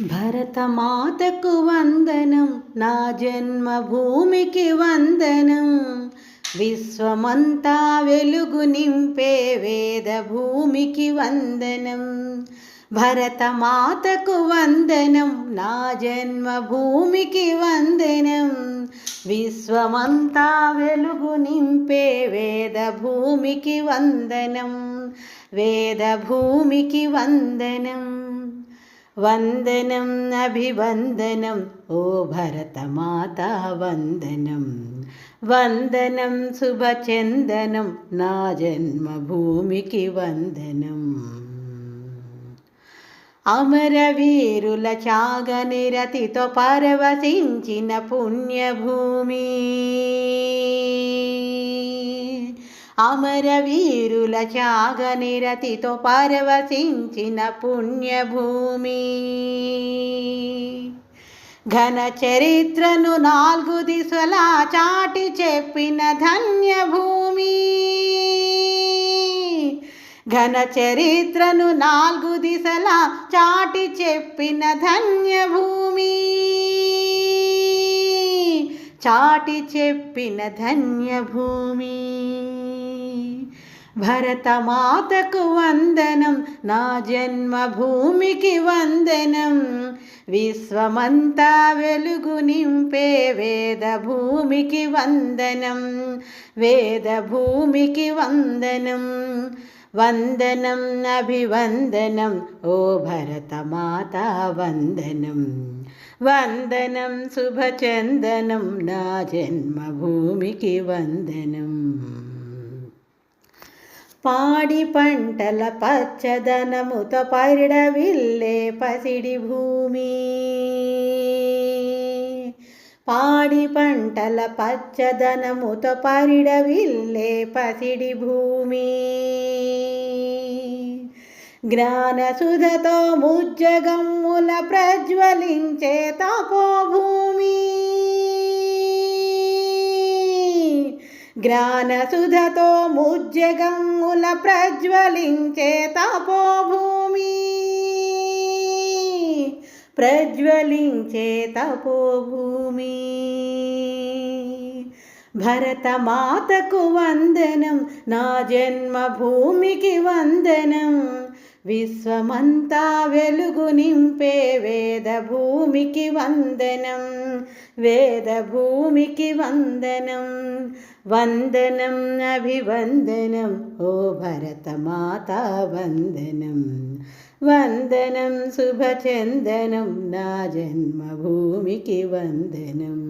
భరతమాతకు వందనం నా జన్మభూమికి వందనం. విశ్వమంతా వెలుగు నింపే వేద భూమికి వందనం. భరతమాతకు వందనం నా జన్మభూమికి వందనం. విశ్వమంతా వెలుగు నింపే వేద భూమికి వందనం. వేద భూమికి వందనం. వందనం అభివందనం ఓ భరతమాత వందనం. వందనం శుభచందనం నా జన్మభూమికి వందనం. అమరవీరుల త్యాగనిరతితో పరవశించిన పుణ్యభూమి. అమరవీరుల త్యాగనిరతితో పరవశించిన పుణ్యభూమి. ఘన చరిత్రను నాలుగు దిశలా చాటి చెప్పిన ధన్యభూమి. ఘన చరిత్రను నాలుగు దిశలా చాటి చెప్పిన ధన్యభూమి. చాటి చెప్పిన ధన్యభూమి. భరతమాతకు వందనం నా జన్మభూమికి వందనం. విశ్వమంతా వెలుగు నింపే వేద భూమికి వందనం వేద భూమికి వందనం. వందనం అభివందనం ఓ భరతమాత వందనం. వందనం శుభచందనం నా జన్మభూమికి వందనం. పాడి పంటల పచ్చదనముతో పరిడవిల్లే పసిడి భూమి. పాడి పంటల పచ్చదనముతో పరిడవిల్లే పసిడి భూమి. జ్ఞానసుధతో ముజ్జగమ్ముల ప్రజ్వలించే తపోభూమి జ్ఞానసుధతో ముజ్జగమ్ముల ప్రజ్వలించే తపోభూమి. ప్రజ్వలించే తపోభూమి. భరతమాతకు వందనం నా జన్మభూమికి వందనం. విశ్వమంతా వెలుగు నింపే వేద భూమికి వందనం వేద భూమికి వందనం వందనం అభివందనం ఓ భరతమాత వందనం వందనం శుభచందనం నా జన్మభూమికి వందనం